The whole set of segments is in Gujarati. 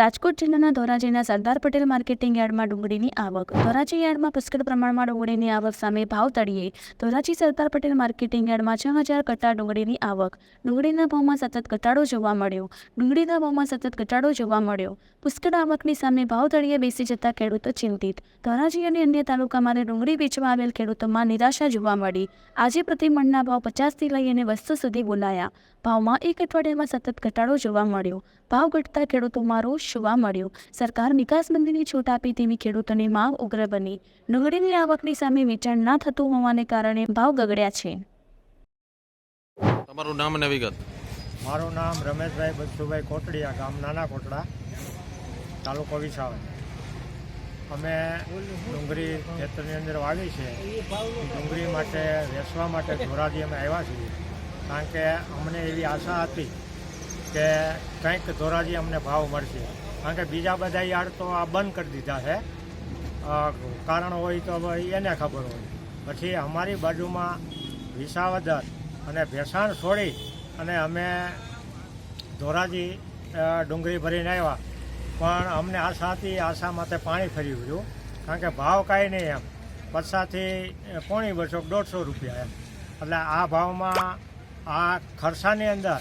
રાજકોટ જિલ્લાના ધોરાજીના સરદાર પટેલ માર્કેટિંગ યાર્ડમાં ડુંગળીની આવક. ધોરાજી યાર્ડમાં પુષ્કળ પ્રમાણમાં ડુંગળીની આવક સામે ભાવ તળીએ ધોરાજી સરદાર પટેલ માર્કેટિંગ યાર્ડમાં છ હજાર કટ્ટા ડુંગળીની આવક. ડુંગળીના ભાવમાં સતત ઘટાડો જોવા મળ્યો. ડુંગળીના ભાવમાં સતત ઘટાડો જોવા મળ્યો. પુષ્કળ આવકની સામે ભાવ તળિયે બેસી જતા ખેડૂતો ચિંતિત. ધોરાજી અને અન્ય તાલુકામાં ડુંગળી વેચવા આવેલ ખેડૂતોમાં નિરાશા જોવા મળી. આજે પ્રતિમણના ભાવ પચાસથી લઈ અને બસો સુધી બોલાયા. ભાવમાં એક અઠવાડિયામાં સતત ઘટાડો જોવા મળ્યો. ભાવ ઘટતા ખેડૂતોમાં રોષ જોવા મળ્યો. સરકાર નિકાસબંધીની છૂટ આપી તેવી ખેડૂતોની માંગ ઉગ્ર બની. ડુંગળીની આવકની સામે વેચાણ ના થતું હોવાને કારણે ભાવ ગગડ્યા છે. તમારું નામ અને વિગત. મારું નામ રમેશભાઈ બચ્ચુભાઈ કોટડીયા ગામ નાના કોટડા તાલુકો વિસાવર અમે ડુંગળી ખેતરની અંદર વાવી છે. ડુંગળી માટે વેચવા માટે ધોરાજી અમે આવ્યા છીએ. કારણ કે અમને એવી આશા હતી કે કંઈક ધોરાજી અમને ભાવ મળશે. કારણ કે બીજા બધા યાર્ડ તો આ બંધ કરી દીધા છે. કારણ હોય તો એને ખબર હોય. પછી અમારી બાજુમાં વિસાવદર અને ભેસાણ છોડી અને અમે ધોરાજી ડુંગળી ભરીને આવ્યા. પણ અમને આશા હતી આશા માટે પાણી ફરી ગયું કારણ કે ભાવ કાંઈ નહીં એમ. પચાસથી પોણી બસો, દોઢસો રૂપિયા એમ. એટલે આ ભાવમાં આ ખર્ચાની અંદર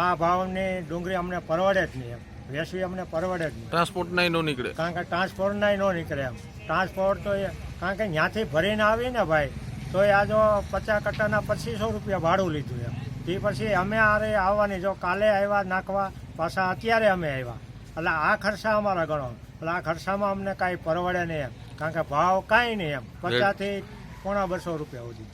આ ભાવની ડુંગળી અમને પરવડે જ નહીં એમ. વેસવી અમને પરવડે જ નહીં. ટ્રાન્સપોર્ટ નહીં નો નીકળે. કારણ કે ટ્રાન્સપોર્ટના ન નીકળે એમ. ટ્રાન્સપોર્ટ તો એ કારણ કે ત્યાંથી ભરીને આવીને ભાઈ તો એ આ જો પચાસ કટ્ટાના પચીસો રૂપિયા ભાડું લીધું એમ. તે પછી અમે આરે આવવાની જો કાલે આવ્યા નાખવા પાછા અત્યારે અમે આવ્યા એટલે આ ખર્ચા અમારા ગણો. એટલે આ ખર્ચામાં અમને કાંઈ પરવડે નહીં એમ. કારણ કે ભાવ કાંઈ નહીં એમ. પચાસથી પોણા બસો રૂપિયા સુધી.